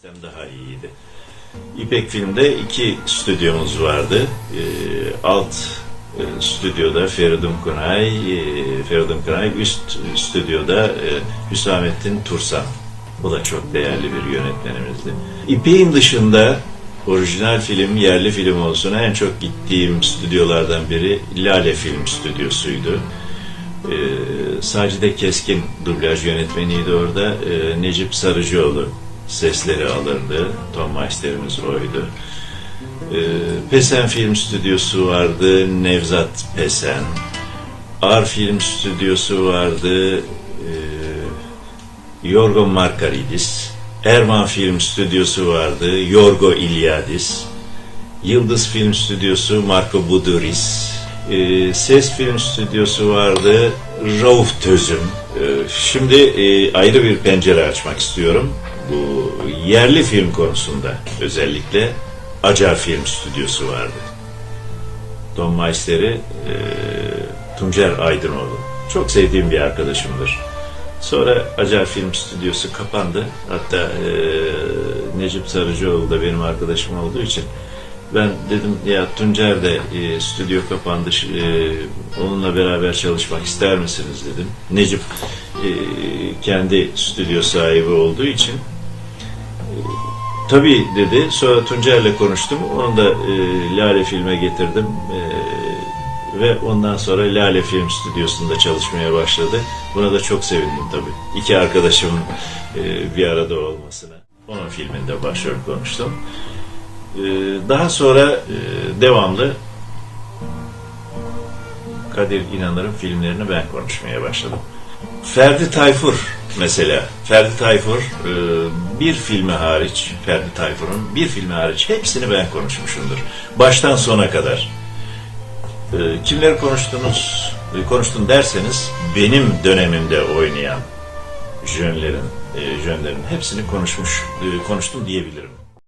Sistem daha iyiydi. İpek Film'de iki stüdyomuz vardı. Ee, alt e, stüdyoda Feridun Kunay, e, Feridun Kunay üst stüdyoda e, Hüsamettin Tursan. Bu da çok değerli bir yönetmenimizdi. İpek'in dışında orijinal film, yerli film olsun en çok gittiğim stüdyolardan biri Lale Film Stüdyosu'ydu. Ee, Sacide Keskin dublaj yönetmeniydi orada. Ee, Necip Sarıcıoğlu sesleri alırdı. Tom Meister'imiz oydu. Ee, Pesen Film Stüdyosu vardı. Nevzat Pesen. Ar Film Stüdyosu vardı. Ee, Yorgo Markaridis. Erman Film Stüdyosu vardı. Yorgo İlyadis. Yıldız Film Stüdyosu Marco Buduris. Ee, Ses Film Stüdyosu vardı. Rauf Tözüm. Ee, şimdi e, ayrı bir pencere açmak istiyorum. Bu yerli film konusunda özellikle Acar Film Stüdyosu vardı. Don Meister'i e, Tuncer Aydınoğlu. Çok sevdiğim bir arkadaşımdır. Sonra Acar Film Stüdyosu kapandı. Hatta e, Necip Sarıcıoğlu da benim arkadaşım olduğu için ben dedim ya Tuncer de e, stüdyo kapandı e, onunla beraber çalışmak ister misiniz dedim. Necip e, kendi stüdyo sahibi olduğu için tabii dedi. Sonra Tuncer'le konuştum. Onu da e, Lale Film'e getirdim. E, ve ondan sonra Lale Film Stüdyosu'nda çalışmaya başladı. Buna da çok sevindim tabii. İki arkadaşımın e, bir arada olmasına. Onun filminde başrol konuştum. Ee, Daha sonra e, devamlı Kadir İnanır'ın filmlerini ben konuşmaya başladım. Ferdi Tayfur mesela. Ferdi Tayfur e, bir filmi hariç, Ferdi Tayfur'un bir filmi hariç hepsini ben konuşmuşumdur. Baştan sona kadar. E, Kimleri konuştunuz, e, konuştun derseniz benim dönemimde oynayan jönlerin, jönlerin hepsini konuşmuş, konuştum diyebilirim.